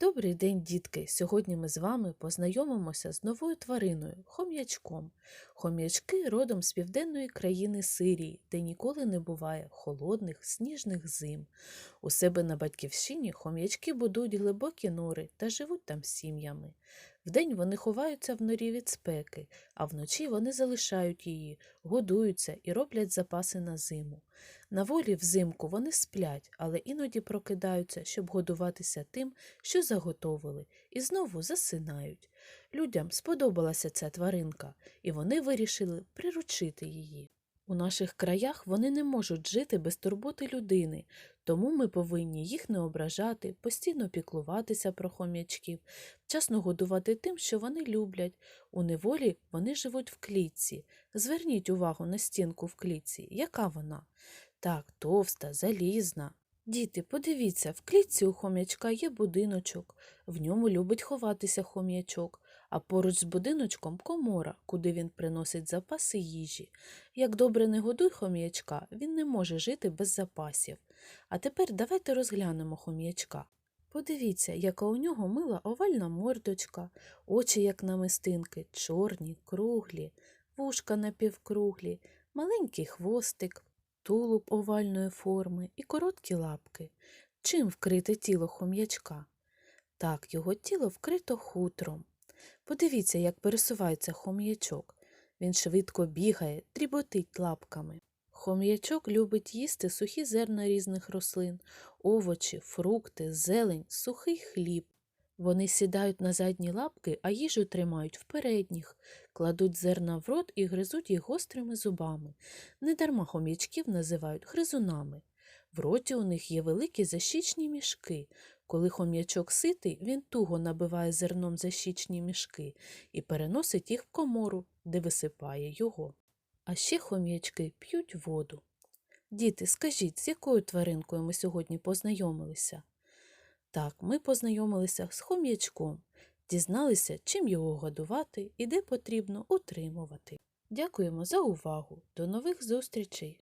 Добрий день, дітки! Сьогодні ми з вами познайомимося з новою твариною хом'ячком. Хом'ячки родом з південної країни Сирії, де ніколи не буває холодних сніжних зим. У себе на батьківщині хом'ячки будують глибокі нори та живуть там сім'ями. Вдень вони ховаються в норі від спеки, а вночі вони залишають її, годуються і роблять запаси на зиму. На волі взимку вони сплять, але іноді прокидаються, щоб годуватися тим, що заготовили, і знову засинають. Людям сподобалася ця тваринка, і вони вирішили приручити її. У наших краях вони не можуть жити без турботи людини, тому ми повинні їх не ображати, постійно піклуватися про хом'ячків, вчасно годувати тим, що вони люблять. У неволі вони живуть в клітці. Зверніть увагу на стінку в клітці. Яка вона? Так, товста, залізна. Діти, подивіться, в клітці у хом'ячка є будиночок, в ньому любить ховатися хом'ячок, а поруч з будиночком комора, куди він приносить запаси їжі. Як добре не годуй хом'ячка, він не може жити без запасів. А тепер давайте розглянемо хом'ячка. Подивіться, яка у нього мила овальна мордочка, очі, як намистинки, чорні, круглі, вушка напівкруглі, маленький хвостик, тулуб овальної форми і короткі лапки. Чим вкрите тіло хом'ячка? Так, його тіло вкрито хутром. Подивіться, як пересувається хом'ячок. Він швидко бігає, дріботить лапками. Хом'ячок любить їсти сухі зерна різних рослин, овочі, фрукти, зелень, сухий хліб. Вони сідають на задні лапки, а їжу тримають в передніх, кладуть зерна в рот і гризуть їх гострими зубами. Недарма хом'ячків називають гризунами. В роті у них є великі защічні мішки. Коли хом'ячок ситий, він туго набиває зерном защічні мішки і переносить їх в комору, де висипає його. А ще хом'ячки п'ють воду. Діти, скажіть, з якою тваринкою ми сьогодні познайомилися? Так, ми познайомилися з хом'ячком, дізналися, чим його годувати і де потрібно утримувати. Дякуємо за увагу. До нових зустрічей!